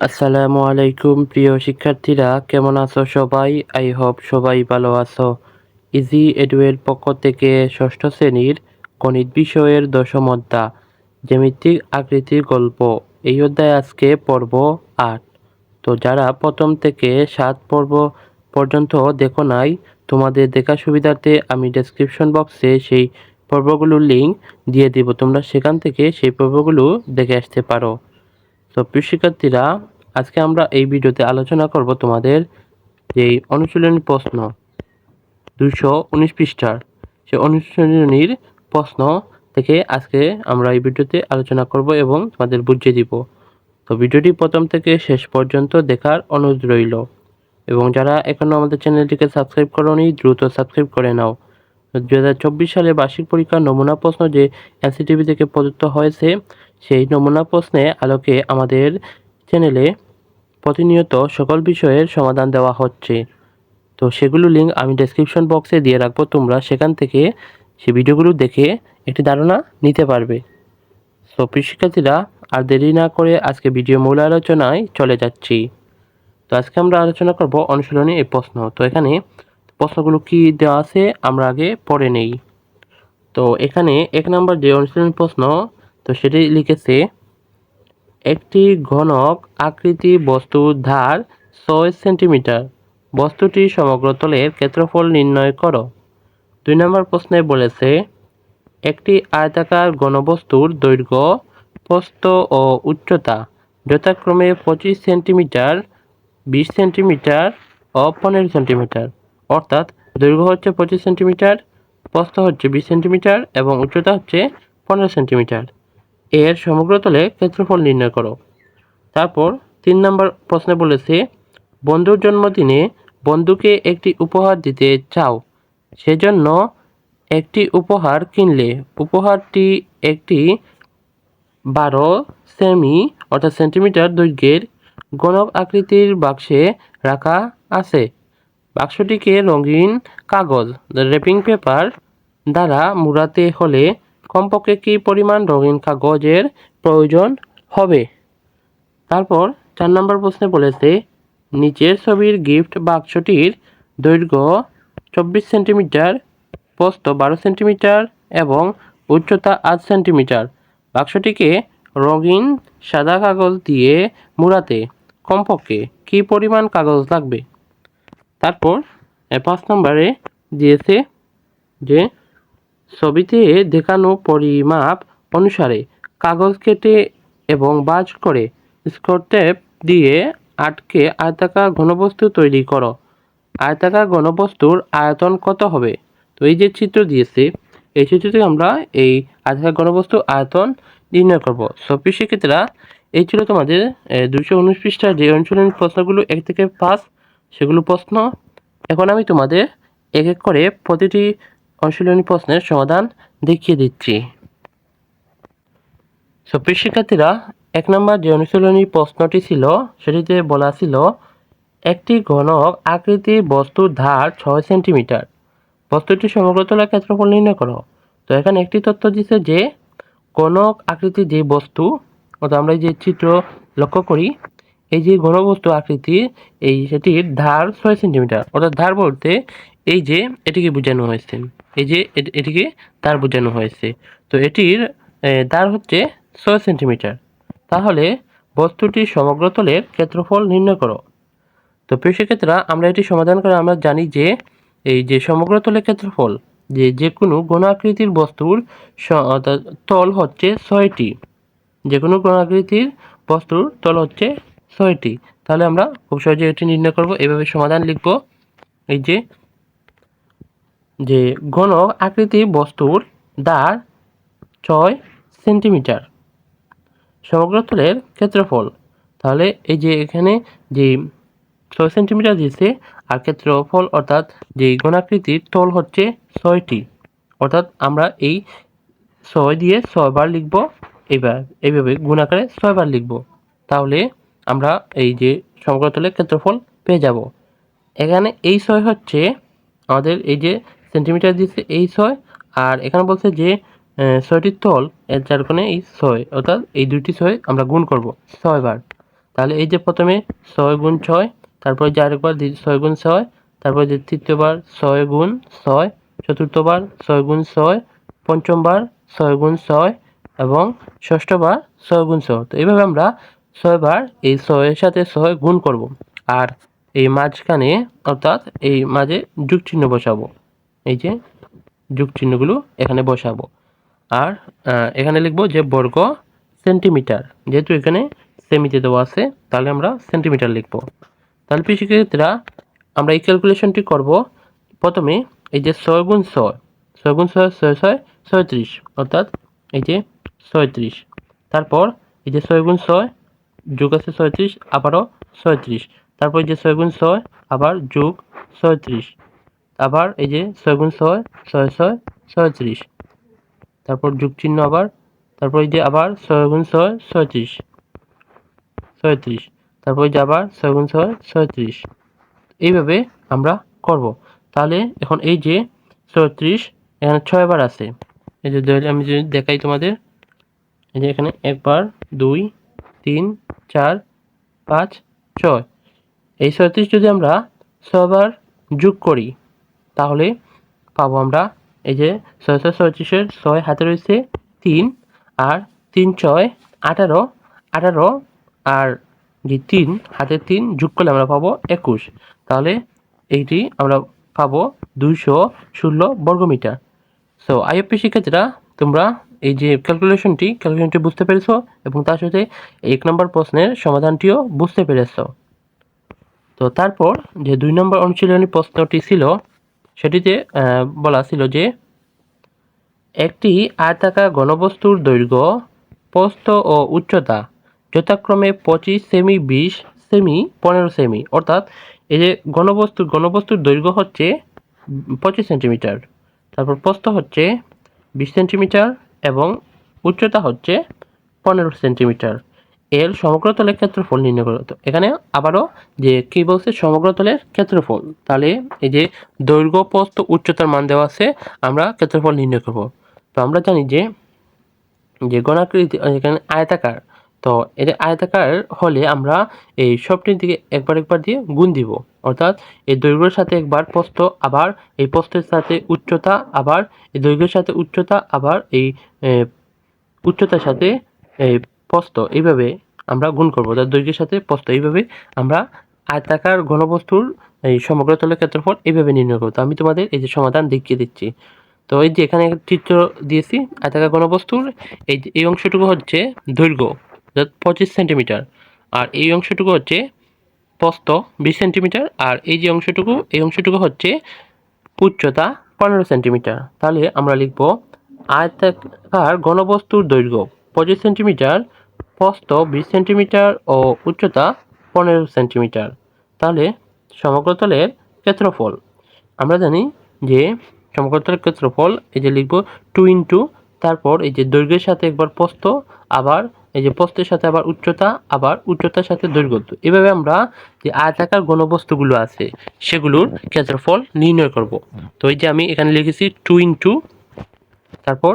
আসসালামু আলাইকুম, প্রিয় শিক্ষার্থীরা, কেমন আছো সবাই? আই হোপ সবাই ভালো আছো। ইজি এডুয়ের পক্ষ থেকে ষষ্ঠ শ্রেণির গণিত বিষয়ের দশম অধ্যায়, জ্যামিতিক আকৃতির গল্প। এই অধ্যায় আজকে পর্ব আট। তো যারা প্রথম থেকে সাত পর্ব পর্যন্ত দেখো নাই, তোমাদের দেখা সুবিধার্থে আমি ডেসক্রিপশন বক্সে সেই পর্বগুলোর লিঙ্ক দিয়ে দিব। তোমরা সেখান থেকে সেই পর্বগুলো দেখে আসতে পারো। তো প্রিয় শিক্ষার্থীরা, আজকে আমরা এই ভিডিওতে আলোচনা করব তোমাদের যেই অনুশীলনী প্রশ্ন দুইশো উনিশ পৃষ্ঠার সে অনুশীলনীর প্রশ্ন থেকে আজকে আমরা এই ভিডিওতে আলোচনা করব এবং তোমাদের বুঝিয়ে দিব। তো ভিডিওটি প্রথম থেকে শেষ পর্যন্ত দেখার অনুরোধ রইল। এবং যারা এখনও আমাদের চ্যানেলটিকে সাবস্ক্রাইব করোনি, দ্রুত সাবস্ক্রাইব করে নাও। দু হাজার চব্বিশ সালে বার্ষিক পরীক্ষার নমুনা প্রশ্ন যে এনসিটিভি থেকে প্রদত্ত হয়েছে সেই নমুনা প্রশ্নে আলোকে আমাদের চ্যানেলে প্রতিনিয়ত সকল বিষয়ের সমাধান দেওয়া হচ্ছে। তো সেগুলো লিঙ্ক আমি ডেসক্রিপশন বক্সে দিয়ে রাখব, তোমরা সেখান থেকে সে ভিডিওগুলো দেখে একটি ধারণা নিতে পারবে। প্রিয় শিক্ষার্থীরা, আর দেরি না করে আজকে ভিডিও মূল আলোচনায় চলে যাচ্ছি। তো আজকে আমরা আলোচনা করব অনুশীলনী এই প্রশ্ন। তো এখানে প্রশ্নগুলো কি দেওয়া আছে, আমরা আগে পড়ে নেই। তো এখানে এক নম্বর যে অনুশীলনী প্রশ্ন তো সেটি লিখেছে, একটি ঘনক আকৃতি বস্তুর ধার ছয় সেন্টিমিটার। বস্তুটি সমগ্র তলের ক্ষেত্রফল নির্ণয় করো। দুই নম্বর প্রশ্নে বলেছে, একটি আয়তাকার ঘনবস্তুর দৈর্ঘ্য, প্রস্থ ও উচ্চতা যথাক্রমে পঁচিশ সেন্টিমিটার, বিশ সেন্টিমিটার ও পনেরো সেন্টিমিটার। অর্থাৎ দৈর্ঘ্য হচ্ছে পঁচিশ সেন্টিমিটার, প্রস্থ হচ্ছে বিশ সেন্টিমিটার এবং উচ্চতা হচ্ছে পনেরো সেন্টিমিটার। এর সমগ্র তলে ক্ষেত্রফল নির্ণয় করো। তারপর তিন নম্বর প্রশ্নে বলেছে, বন্ধুর জন্মদিনে বন্ধুকে একটি উপহার দিতে চাও, সেজন্য একটি উপহার কিনলে। উপহারটি একটি বারো সেমি অর্থাৎ সেন্টিমিটার দৈর্ঘ্যের গণক আকৃতির বাক্সে রাখা আছে। বাক্সটিকে রঙিন কাগজ র্যাপিং পেপার দ্বারা মুড়াতে হলে কমপক্ষে কী পরিমাণ রঙিন কাগজের প্রয়োজন হবে? তারপর চার নম্বর প্রশ্নে বলেছে, নিচের ছবির গিফট বাক্সটির দৈর্ঘ্য চব্বিশ সেন্টিমিটার, প্রস্থ বারো সেন্টিমিটার এবং উচ্চতা আট সেন্টিমিটার। বাক্সটিকে রঙিন সাদা কাগজ দিয়ে মুড়াতে কমপক্ষে কী পরিমাণ কাগজ লাগবে? তারপর পাঁচ নম্বরে দিয়েছে যে ছবিতে দেখানো পরিমাপ অনুসারে কাগজ কেটে এবং বাজ করে স্কট টেপ দিয়ে আটকে আয়তাকার ঘনবস্তু তৈরি করো। আয়তাকার ঘনবস্তুর আয়তন কত হবে? তো এই যে চিত্র দিয়েছে, এই চিত্র থেকে আমরা এই আয়তাকার ঘনবস্তু আয়তন নির্ণয় করব। সবই শিক্ষিতরা এই ছিল তোমাদের দুশো উনিশ পৃষ্ঠার যে অনুশীলনী প্রশ্নগুলো এক থেকে পাঁচ, সেগুলো প্রশ্ন। এখন আমি তোমাদের এক এক করে প্রতিটি অনুশীলনী প্রশ্নের সমাধান দেখিয়ে দিচ্ছি। সুপ্রিয় শিক্ষার্থীরা এক নম্বর যে অনুশীলনী প্রশ্নটি ছিল, সেটিতে বলা ছিল, একটি ঘনক আকৃতির বস্তুর ধার ছয় সেন্টিমিটার। বস্তুটি সমগ্র তলার ক্ষেত্রফল নির্ণয় করো। তো, এখানে একটি তথ্য দিচ্ছে যে, ঘনক আকৃতির যে বস্তু, অর্থাৎ আমরা যে চিত্র লক্ষ্য করি, এই যে ঘনবস্তু আকৃতি এই সেটির ধার ছয় সেন্টিমিটার। অর্থাৎ ধার বলতে এই যে এটিকে বোঝানো হয়েছে, এই যে এটিকে ধার বোঝানো হয়েছে। তো এটির ধার হচ্ছে ছয় সেন্টিমিটার। তাহলে বস্তুটির সমগ্র তলের ক্ষেত্রফল নির্ণয় করো। তো প্রিয় সেক্ষেত্রে আমরা এটি সমাধান করে আমরা জানি যে এই যে সমগ্র তলের ক্ষেত্রফল, যে যে কোনো গণ আকৃতির বস্তুর তল হচ্ছে ছয়টি। যে কোনো গণ আকৃতির বস্তুর তল হচ্ছে ছয়টি। তাহলে আমরা খুব সহজে এটি নির্ণয় করব। এভাবে সমাধান লিখব। এই যে যে ঘন আকৃতি বস্তুর দ্বার ছয় সেন্টিমিটার। সমগ্র তলের ক্ষেত্রফল। তাহলে এই যে এখানে যে ছয় সেন্টিমিটার দিয়েছে, আর ক্ষেত্রফল অর্থাৎ যে ঘনাকৃতির তল হচ্ছে ছয়টি। অর্থাৎ আমরা এই ছয় দিয়ে ছয়বার লিখব, এবার এইভাবে গুণাকারে ছয়বার লিখব। তাহলে আমরা এই যে সমগ্রতলের ক্ষেত্রফল পেয়ে যাব। এখানে এই ছয় হচ্ছে আমাদের এই যে সেন্টিমিটার দিচ্ছে এই ছয়, আর এখানে বলছে যে ছয়টির তল এর যার কারণে এই ছয়, অর্থাৎ এই দুইটি ছয় আমরা গুণ করব ছয়বার তাহলে এই যে প্রথমে ছয় গুণ ছয়, তারপরে যে আরেকবার ছয় গুণ ছয়, তারপরে যে তৃতীয়বার ছয় গুণ ছয় চতুর্থবার ছয় গুণ ছয় পঞ্চমবার ছয় গুণ ছয়, এবং ষষ্ঠবার ছয় গুণ ছয়। তো এইভাবে আমরা ছয়বার এই ছয়ের সাথে ছয় গুণ করব। আর এই মাঝখানে, অর্থাৎ এই মাঝে যুগ চিহ্ন বসাবো। এই যে যুগ চিহ্নগুলো এখানে বসাবো। আর এখানে লিখব যে বর্গ সেন্টিমিটার। যেহেতু এখানে সেমিতে দেওয়া আছে, তাহলে আমরা সেন্টিমিটার লিখব। তাহলে প্রিয় আমরা এই ক্যালকুলেশনটি করব। প্রথমে এই যে ছয় গুণ ছয় ছয় গুণ ছয় ছয় ছয়, ছয়ত্রিশ, অর্থাৎ এই যে ছয়ত্রিশ। তারপর এই যে ছয় গুণ ছয়, যোগ আছে ছয়ত্রিশ, আবারও ছয়ত্রিশ। তারপর এই যে ছয় গুণ ছয়, আবার যোগ ছয়ত্রিশ। আবার এই যে ছয় গুণ ছয় ছয় ছয় ছয়ত্রিশ তারপর যোগ চিহ্ন আবার, তারপর এই যে আবার ছয় গুণ ছয় ছয়ত্রিশ ছয়ত্রিশ তারপর এই যে আবার ছয় গুণ ছয় ছয়ত্রিশ এইভাবে আমরা করব। তাহলে এখন এই যে ছয়ত্রিশ এখানে ছয়বার আছে। এই যে ধরে আমি যদি দেখাই তোমাদের, এই যে এখানে একবার, দুই, তিন, চার, পাঁচ, ছয়। এই ছয়ত্রিশ যদি আমরা ছয়বার যোগ করি তাহলে পাবো আমরা এই যে ছয়শো ছয়ত্রিশের ছয় হাতে রয়েছে তিন আর তিন ছয় আঠারো আঠারো আর যে তিন, হাতে তিন যোগ করলে আমরা পাবো একুশ। তাহলে এইটি আমরা পাবো দুইশো ষোলো বর্গমিটার। সো আইএফপি শিক্ষার্থীরা, তোমরা এই যে ক্যালকুলেশনটি ক্যালকুলেশনটি বুঝতে পেরেছ এবং তার সাথে এক নম্বর প্রশ্নের সমাধানটিও বুঝতে পেরেছ। তো তারপর যে দুই নম্বর অনুশীলনী প্রশ্নটি ছিল সেটিতে বলা ছিল যে, একটি আয়তাকার ঘনবস্তুর দৈর্ঘ্য, প্রস্থ ও উচ্চতা যথাক্রমে পঁচিশ সেমি বিশ সেমি পনেরো সেমি অর্থাৎ এই যে ঘনবস্তু ঘনবস্তুর দৈর্ঘ্য হচ্ছে পঁচিশ সেন্টিমিটার তারপর প্রস্থ হচ্ছে বিশ সেন্টিমিটার এবং উচ্চতা হচ্ছে পনেরো সেন্টিমিটার এর সমগ্রতলের ক্ষেত্রফল নির্ণয় করো। তো এখানে আবারও যে কি বলছে? সমগ্রতলের ক্ষেত্রফল। তাহলে এই যে দৈর্ঘ্য, প্রস্থ, উচ্চতার মান দেওয়া আছে, আমরা ক্ষেত্রফল নির্ণয় করব। তো আমরা জানি যে যে গণাকৃতি এখানে আয়তাকার। তো এটা আয়তাকার হলে আমরা এই সবটির দিকে একবার একবার দিয়ে গুণ দিব। অর্থাৎ এই দৈর্ঘ্যের সাথে একবার প্রস্থ, আবার এই প্রস্থের সাথে উচ্চতা, আবার এই দৈর্ঘ্যের সাথে উচ্চতা, আবার এই উচ্চতার সাথে এই প্রস্থ এইভাবে আমরা গুণ করব। অর্থাৎ দৈর্ঘ্যের সাথে প্রস্থ এইভাবে আমরা আয়তাকার ঘনবস্তুর এই সমগ্রতলের ক্ষেত্রফল এইভাবে নির্ণয় করব। তো আমি তোমাদের এই যে সমাধান দেখিয়ে দিচ্ছি। তো এই যে এখানে চিত্র দিয়েছি, আয়তাকার ঘনবস্তুর এই এই অংশটুকু হচ্ছে দৈর্ঘ্য পঁচিশ সেন্টিমিটার। আর এই অংশটুকু হচ্ছে প্রস্থ বিশ সেন্টিমিটার, আর এই যে অংশটুকু, এই অংশটুকু হচ্ছে উচ্চতা পনেরো সেন্টিমিটার। তাহলে আমরা লিখব আয়তাকার ঘনবস্তুর দৈর্ঘ্য পঁচিশ সেন্টিমিটার প্রস্থ বিশ সেন্টিমিটার ও উচ্চতা পনেরো সেন্টিমিটার। তাহলে সমগ্রতলের ক্ষেত্রফল। আমরা জানি যে সমগ্রতলের ক্ষেত্রফল এই যে লিখব টু ইন্টু তারপর এই যে দৈর্ঘ্যের সাথে একবার প্রস্থ, আবার এই যে প্রস্থের সাথে আবার উচ্চতা, আবার উচ্চতার সাথে দৈর্ঘ্য। এভাবে আমরা যে আয়তাকার ঘনবস্তুগুলো আছে, সেগুলোর ক্ষেত্রফল নির্ণয় করব। তো এই যে আমি এখানে লিখেছি টু ইন্টু তারপর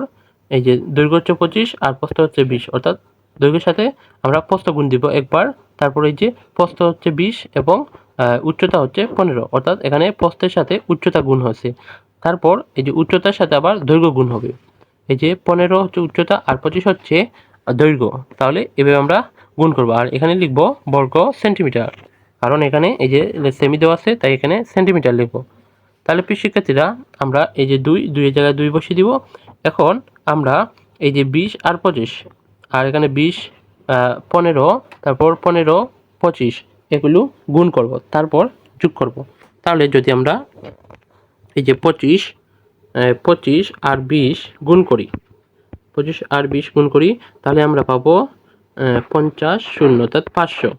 এই যে দৈর্ঘ্য হচ্ছে পঁচিশ আর প্রস্থ হচ্ছে বিশ, অর্থাৎ দৈর্ঘ্যের সাথে আমরা প্রস্থ গুণ দিব একবার। তারপর এই যে প্রস্থ হচ্ছে বিশ এবং উচ্চতা হচ্ছে পনেরো। অর্থাৎ এখানে প্রস্থের সাথে উচ্চতা গুণ হয়েছে। তারপর এই যে উচ্চতার সাথে আবার দৈর্ঘ্য গুণ হবে। এই যে পনেরো হচ্ছে উচ্চতা আর পঁচিশ হচ্ছে দৈর্ঘ্য। তাহলে এভাবে আমরা গুণ করব। আর এখানে লিখব বর্গ সেন্টিমিটার। কারণ এখানে এই যে সেমি দেওয়া আছে, তাই এখানে সেন্টিমিটার লিখব। তাহলে প্রিয় শিক্ষার্থীরা, আমরা এই যে দুই, দুইয়ের জায়গায় দুই বসিয়ে দিব। এখন আমরা এই যে বিশ আর পঁচিশ আর এখানে বিশ পনেরো, তারপর পনেরো, পঁচিশ, এগুলো গুণ করব, তারপর যোগ করব। তাহলে যদি আমরা এই যে পঁচিশ পঁচিশ আর বিশ গুণ করি, পঁচিশ আর বিশ গুণ করি, তাহলে আমরা পাবো পঞ্চাশ শূন্য, অর্থাৎ পাঁচশো।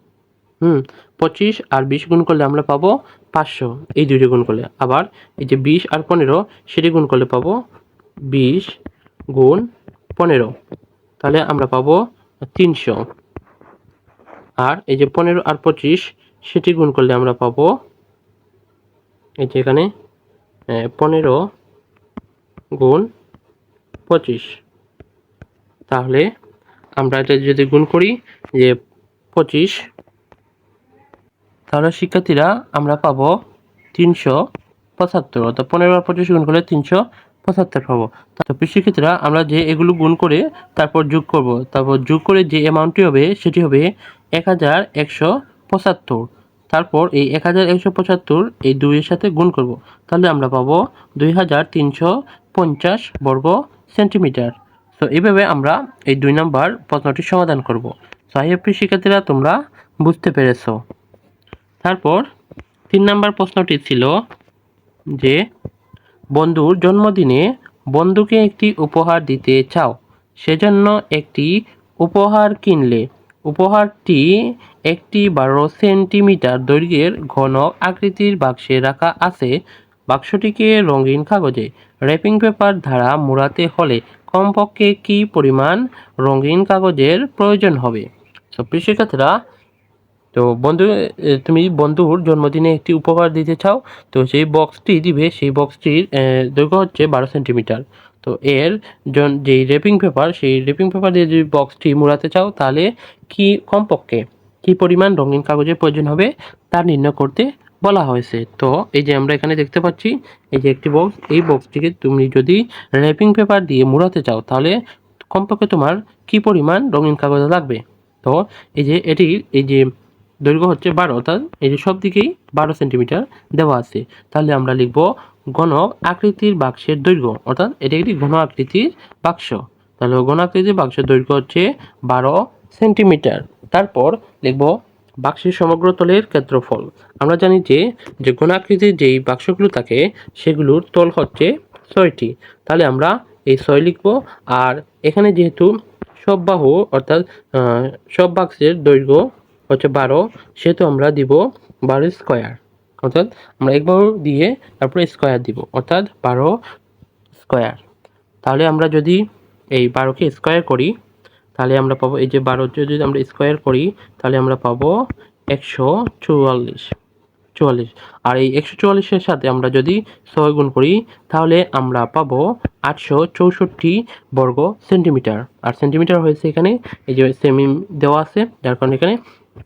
হুম, পঁচিশ আর বিশ গুণ করলে আমরা পাবো পাঁচশো, এই দুইটি গুণ করলে। আবার এই যে বিশ আর পনেরো, সেটি গুণ করলে পাবো বিশ গুণ পনেরো। তাহলে আমরা পাবো তিনশো। আর এই যে পনেরো আর পঁচিশ, সেটি গুণ করলে আমরা পাবো, এই যে এখানে পনেরো গুণ পঁচিশ। তাহলে আমরা এটা যদি গুণ করি, যে পঁচিশ, তাহলে শিক্ষার্থীরা আমরা পাবো তিনশো পঁচাত্তর। অর্থাৎ পনেরো আর পঁচিশ গুণ করলে তিনশো পঁচাত্তর পাবো। তো শিক্ষার্থীরা আমরা যে এগুলো গুণ করে তারপর যোগ করব। তারপর যোগ করে যে অ্যামাউন্টটি হবে, সেটি হবে এক হাজার একশো পঁচাত্তর। তারপর এই এক হাজার একশো পঁচাত্তর এই দুইয়ের সাথে গুণ করব। তাহলে আমরা পাবো দুই হাজার তিনশো পঞ্চাশ বর্গ সেন্টিমিটার। তো এইভাবে আমরা এই দুই নাম্বার প্রশ্নটি সমাধান করব। তো আই শিক্ষার্থীরা তোমরা বুঝতে পেরেছ। তারপর তিন নম্বর প্রশ্নটি ছিল যে বন্ধুর জন্মদিনে বন্ধুকে একটি উপহার দিতে চাও, সেজন্য একটি উপহার কিনলে। উপহারটি একটি বারো সেন্টিমিটার দৈর্ঘ্যের ঘন আকৃতির বাক্সে রাখা আছে। বাক্সটিকে রঙিন কাগজে, র্যাপিং পেপার দ্বারা মোড়াতে হলে কমপক্ষে কী পরিমাণ রঙিন কাগজের প্রয়োজন হবে? প্রিয় শিক্ষার্থীরা তো বন্ধু তুমি বন্ধুর জন্মদিনে একটি উপহার দিতে চাও, তো সেই বক্সটি দিবে। সেই বক্সটির দৈর্ঘ্য হচ্ছে বারো সেন্টিমিটার। তো এর যেই রেপিং পেপার সেই রেপিং পেপার দিয়ে যদি বক্সটি মোড়াতে চাও, তাহলে কি, কমপক্ষে কি পরিমাণ রঙিন কাগজের প্রয়োজন হবে, তা নির্ণয় করতে বলা হয়েছে। তো এই যে আমরা এখানে দেখতে পাচ্ছি, এই যে একটি বক্স এই বক্সটিকে তুমি যদি র্যাপিং পেপার দিয়ে মোড়াতে চাও, তাহলে কমপক্ষে তোমার কি পরিমাণ রঙিন কাগজ লাগবে? তো এই যে এটির, এই যে দৈর্ঘ্য হচ্ছে বারো, অর্থাৎ এই যে সব দিকেই বারো সেন্টিমিটার দেওয়া আছে। তাহলে আমরা লিখব ঘন আকৃতির বাক্সের দৈর্ঘ্য, অর্থাৎ এটা একটি ঘন আকৃতির বাক্স। তাহলে ঘন আকৃতির বাক্সের দৈর্ঘ্য হচ্ছে বারো সেন্টিমিটার তারপর লিখব বাক্সের সমগ্র তলের ক্ষেত্রফল। আমরা জানি যে যে ঘন আকৃতির যেই বাক্সগুলো থাকে, সেগুলোর তল হচ্ছে ছয়টি। তাহলে আমরা এই ছয় লিখব। আর এখানে যেহেতু সব বাহু, অর্থাৎ সব বাক্সের দৈর্ঘ্য হচ্ছে বারো, সেহেতু আমরা দিব বারো স্কোয়ার। অর্থাৎ আমরা এক বারো দিয়ে তারপরে স্কোয়ার দিব, অর্থাৎ বারো স্কোয়ার। তাহলে আমরা যদি এই বারোকে স্কোয়ার করি, তাহলে আমরা পাবো, এই যে বারো যদি আমরা স্কোয়ার করি, তাহলে আমরা পাবো একশো চুয়াল্লিশ চুয়াল্লিশ। আর এই একশো চুয়াল্লিশের সাথে আমরা যদি ছয় গুণ করি, তাহলে আমরা পাবো আটশো চৌষট্টি বর্গ সেন্টিমিটার। আর সেন্টিমিটার হয়েছে এখানে, এই যে সেমি দেওয়া আছে, যার কারণে এখানে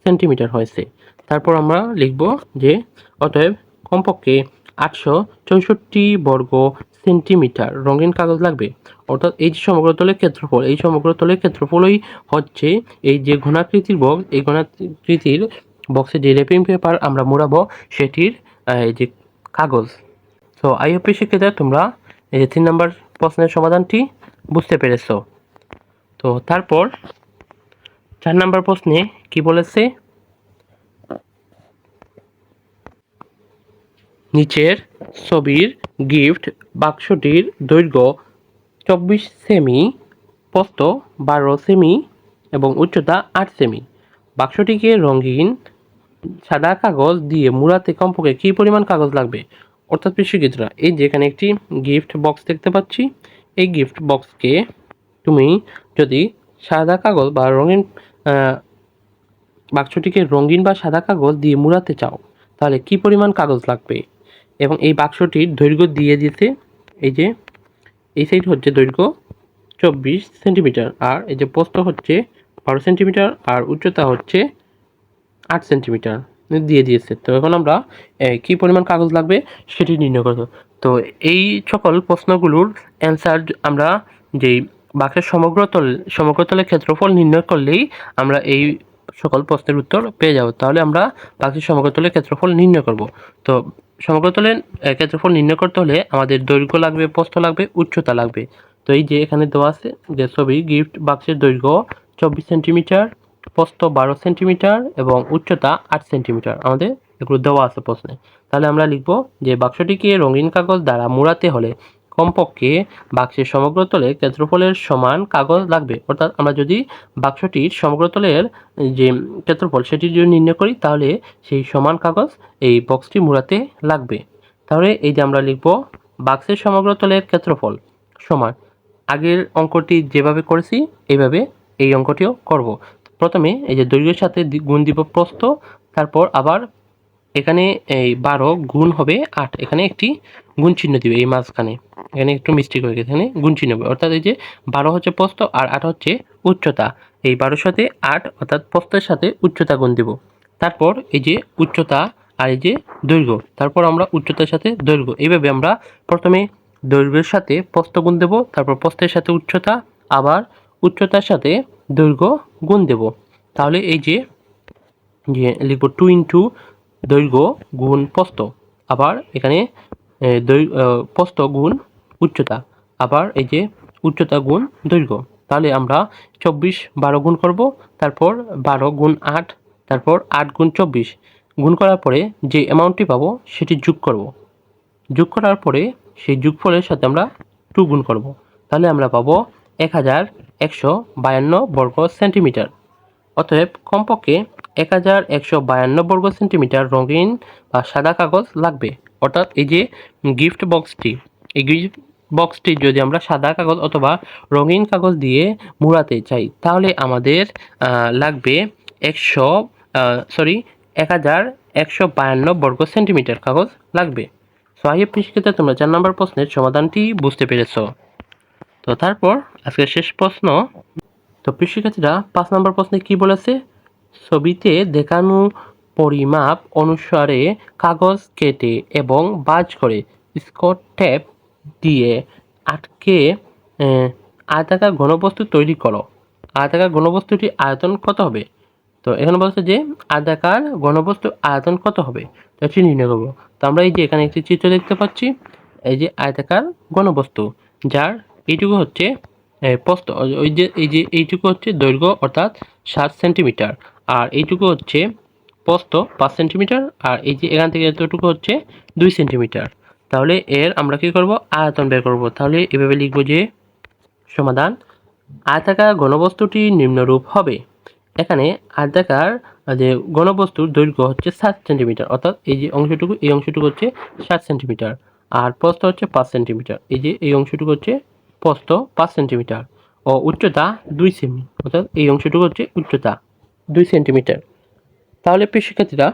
সেন্টিমিটার হয়েছে। তারপর আমরা লিখব যে, অতএব কমপক্ষে আটশো চৌষট্টি বর্গ সেন্টিমিটার রঙিন কাগজ লাগবে। অর্থাৎ এই যে সমগ্র তলের ক্ষেত্রফল, এই সমগ্র তলের ক্ষেত্রফলই হচ্ছে এই যে ঘনাকৃতির বক্স, এই ঘনাকৃতির বক্সে যে রেপিং পেপার আমরা মোড়াবো, সেটির এই যে কাগজ। তো আই হোপি শিক্ষিতা তোমরা এই যে তিন নম্বর প্রশ্নের সমাধানটি বুঝতে পেরেছ। তো, তারপর চার নম্বর প্রশ্নে কি বলেছে? নিচের ছবির গিফট বাক্সটির দৈর্ঘ্য চব্বিশ সেমি প্রস্থ বারো সেমি এবং উচ্চতা আট সেমি। বাক্সটিকে রঙিন সাদা কাগজ দিয়ে মুড়াতে কমপক্ষে কী পরিমাণ কাগজ লাগবে? অর্থাৎ কৃষিক্ষেত্রা এই যে এখানে একটি গিফট বক্স দেখতে পাচ্ছি, এই গিফট বক্সকে তুমি যদি সাদা কাগজ বা রঙিন বাক্সটিকে রঙিন বা সাদা কাগজ দিয়ে মুড়াতে চাও, তাহলে কি পরিমাণ কাগজ লাগবে? এবং এই বাক্সটির দৈর্ঘ্য দিয়ে দিতে, এই যে, এই সাইড হচ্ছে দৈর্ঘ্য চব্বিশ সেন্টিমিটার, আর এই যে প্রস্থ হচ্ছে বারো সেন্টিমিটার, আর উচ্চতা হচ্ছে আট সেন্টিমিটার দিয়ে দিয়েছে। তো এখন আমরা কি পরিমাণ কাগজ লাগবে সেটি নির্ণয় করব। তো এই সকল প্রশ্নগুলোর অ্যান্সার আমরা যেই বাক্সের সমগ্র তল সমগ্র তলের ক্ষেত্রফল নির্ণয় করলেই আমরা এই সকল প্রশ্নের উত্তর পেয়ে যাব। তাহলে আমরা বাক্সের সমগ্র তলের ক্ষেত্রফল নির্ণয় করব। তো সমগ্র তলের ক্ষেত্রফল নির্ণয় করতে হলে আমাদের দৈর্ঘ্য লাগবে, প্রস্থ লাগবে, উচ্চতা লাগবে। তো এই যে এখানে দেওয়া আছে যে ছবি, গিফট বাক্সের দৈর্ঘ্য চব্বিশ সেন্টিমিটার, প্রস্থ বারো সেন্টিমিটার এবং উচ্চতা আট সেন্টিমিটার। আমাদের এগুলো দেওয়া আছে প্রশ্নে। তাহলে আমরা লিখব যে বাক্সটিকে রঙিন কাগজ দ্বারা মোড়াতে হলে কমপক্ষে বাক্সের সমগ্র তলে ক্ষেত্রফলের সমান কাগজ লাগবে। অর্থাৎ আমরা যদি বাক্সটির সমগ্র তলের যে ক্ষেত্রফল সেটি যদি নির্ণয় করি, তাহলে সেই সমান কাগজ এই বক্সটি মোড়াতে লাগবে। তাহলে এই যে আমরা লিখব বাক্সের সমগ্র তলের ক্ষেত্রফল সমান, আগের অঙ্কটি যেভাবে করেছি, এইভাবে এই অঙ্কটিও করব। প্রথমে এই যে দৈর্ঘ্যের সাথে গুণ দিব প্রস্থ, তারপর আবার এখানে এই বারো গুণ হবে আট, এখানে একটি গুণ চিহ্ন দিবে এই মাঝখানে। এখানে একটু মিস্টেক হয়ে গেছে, এখানে গুণ চিহ্ন হবে অর্থাৎ এই যে বারো হচ্ছে প্রস্থ আর আট হচ্ছে উচ্চতা। এই বারোর সাথে আট অর্থাৎ প্রস্থের সাথে উচ্চতা গুণ দিব। তারপর এই যে উচ্চতা আর এই যে দৈর্ঘ্য, তারপর আমরা উচ্চতার সাথে দৈর্ঘ্য। এইভাবে আমরা প্রথমে দৈর্ঘ্যের সাথে প্রস্থ গুণ দেব, তারপর প্রস্থের সাথে উচ্চতা, আবার উচ্চতার সাথে দৈর্ঘ্য গুণ দেব। তাহলে এই যে লিখব টু ইন্টু দৈর্ঘ্য গুণ প্রস্থ, আবার এখানে প্রস্থ গুণ উচ্চতা। আবার এই যে উচ্চতা গুণ দৈর্ঘ্য, তাহলে আমরা চব্বিশ বারো গুণ করব, তারপর বারো গুণ আট, তারপর আট গুণ চব্বিশ। গুণ করার পরে যে অ্যামাউন্টটি পাবো, সেটি যোগ করব। যোগ করার পরে সেই যোগফলের সাথে আমরা টু গুণ করব। তাহলে আমরা পাবো এক হাজার একশো বায়ান্ন বর্গ সেন্টিমিটার। অতএব কমপক্ষে এক হাজার একশো বায়ান্ন বর্গ সেন্টিমিটার রঙিন বা সাদা কাগজ লাগবে। অর্থাৎ এই যে গিফট বক্সটি এই গিফট বক্সটি যদি আমরা সাদা কাগজ অথবা রঙিন কাগজ দিয়ে মুড়াতে চাই, তাহলে আমাদের লাগবে একশো সরি এক হাজার একশো বায়ান্ন বর্গ সেন্টিমিটার কাগজ লাগবে। সো আই শিক্ষিতা তোমরা চার নম্বর প্রশ্নের সমাধানটি বুঝতে পেরেছ। তো তারপর আজকের শেষ প্রশ্ন। তো প্রিয় পাঁচ নম্বর প্রশ্নে কি বলেছে? ছবিতে দেখানো পরিমাপ অনুসারে কাগজ কেটে এবং বাজ করে স্কট টেপ দিয়ে আটকে আয়তাকার ঘনবস্তু তৈরি করো। আয়তাকার ঘনবস্তুটি আয়তন কত হবে? তো এখানে বলছে যে আয়তাকার ঘনবস্তু আয়তন কত হবে? তো নির্ণয় করব। তো আমরা এই যে এখানে একটি চিত্র দেখতে পাচ্ছি এই যে আয়তাকার ঘনবস্তু যার এইটুকু হচ্ছে এ, প্রস্থ ওই যে এই যে এইটুকু হচ্ছে দৈর্ঘ্য অর্থাৎ সাত সেন্টিমিটার। আর এইটুকু হচ্ছে প্রস্থ পাঁচ সেন্টিমিটার, আর এই যে এখান থেকে এতটুকু হচ্ছে দুই সেন্টিমিটার। তাহলে এর আমরা কি করব? আয়তন বের করব। তাহলে এভাবে লিখব যে সমাধান আয়তাকার ঘনবস্তুটি নিম্নরূপ হবে। এখানে আয়তাকার যে ঘনবস্তুর দৈর্ঘ্য হচ্ছে সাত সেন্টিমিটার, অর্থাৎ এই যে অংশটুকু, এই অংশটুকু হচ্ছে সাত সেন্টিমিটার, আর প্রস্থ হচ্ছে পাঁচ সেন্টিমিটার। এই যে এই অংশটুকু হচ্ছে প্রস্থ পাঁচ সেন্টিমিটার, ও উচ্চতা দুই সেমি, অর্থাৎ এই অংশটুকু হচ্ছে উচ্চতা। দুই সেন্টিমিটার। তাহলে প্রিয় শিক্ষার্থীরা,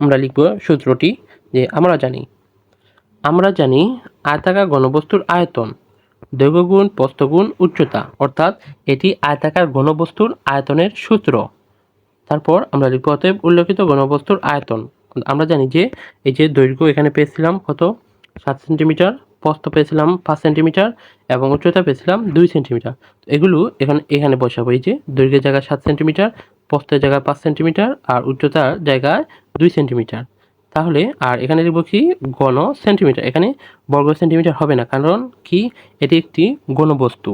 আমরা লিখব সূত্রটি যে আমরা জানি আমরা জানি আয়তাকার ঘনবস্তুর আয়তন দৈর্ঘ্যগুণ, প্রস্থগুণ, উচ্চতা, অর্থাৎ এটি আয়তাকার ঘনবস্তুর আয়তনের সূত্র। তারপর আমরা লিখব অতএব উল্লেখিত ঘনবস্তুর আয়তন। আমরা জানি যে এই যে দৈর্ঘ্য এখানে পেয়েছিলাম কত? সাত সেন্টিমিটার। প্রস্থ পেয়েছিলাম পাঁচ সেন্টিমিটার এবং উচ্চতা পেয়েছিলাম দুই সেন্টিমিটার। এগুলো এখানে এখানে বসাবো এই যে দৈর্ঘ্যের জায়গায় সাত সেন্টিমিটার, প্রস্থের জায়গায় পাঁচ সেন্টিমিটার আর উচ্চতার জায়গায় দুই সেন্টিমিটার। তাহলে, আর এখানে লিখব কি? গণ সেন্টিমিটার। এখানে বর্গ সেন্টিমিটার হবে না, কারণ কি? এটি একটি গণবস্তু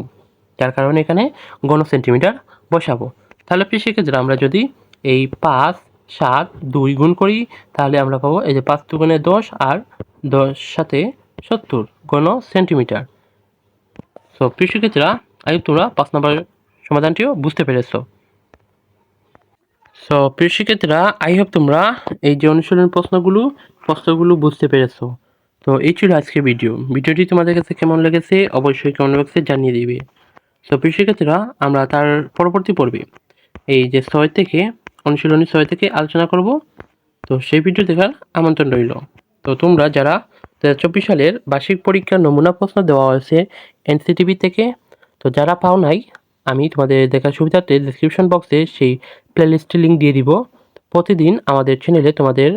যার কারণে এখানে গণ সেন্টিমিটার বসাবো। তাহলে সেক্ষেত্রে আমরা যদি এই পাঁচ, সাত, দুই গুণ করি, তাহলে আমরা পাবো এই যে পাঁচ দুগুণে দশ আর দশ সাথে সত্তর গণ সেন্টিমিটার। সো প্রিয় শিক্ষার্থীরা আই তোমরা পাঁচ নম্বর সমাধানটিও বুঝতে পেরেছ। সো প্রিয় শিক্ষার্থীরা আই হোপ তোমরা এই যে অনুশীলন প্রশ্নগুলো প্রশ্নগুলো বুঝতে পেরেছ। তো এই ছিল আজকের ভিডিও ভিডিওটি তোমাদের কাছে কেমন লেগেছে, অবশ্যই কমেন্ট বক্সে জানিয়ে দিবে। সো প্রিয় শিক্ষার্থীরা আমরা তার পরবর্তী পর্বে এই যে ছয় থেকে, অনুশীলনী ছয় থেকে আলোচনা করব। তো, সেই ভিডিও দেখার আমন্ত্রণ রইল। তো, তোমরা যারা দু হাজার চব্বিশ সালের বার্ষিক পরীক্ষার নমুনা প্রশ্ন দেওয়া হয়েছে এনসিটিভি থেকে। তো যারা পাও নাই, আমি তোমাদের দেখার সুবিধার্থে ডিসক্রিপশন বক্সে সেই প্লেলিস্টে লিঙ্ক দিয়ে দিব। প্রতিদিন আমাদের চ্যানেলে তোমাদের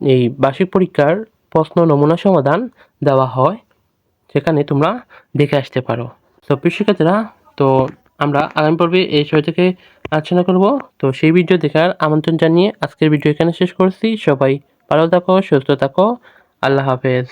এই বার্ষিক পরীক্ষার প্রশ্ন নমুনা সমাধান দেওয়া হয় সেখানে তোমরা দেখে আসতে পারো। তো শিক্ষার্থীরা, তো আমরা আগামী পর্বে এই বিষয় থেকে আলোচনা করব। তো সেই ভিডিও দেখার আমন্ত্রণ জানিয়ে আজকের ভিডিও এখানে শেষ করছি। সবাই ভালো থাকো, সুস্থ থাকো। আল্লাহ হাফেজ।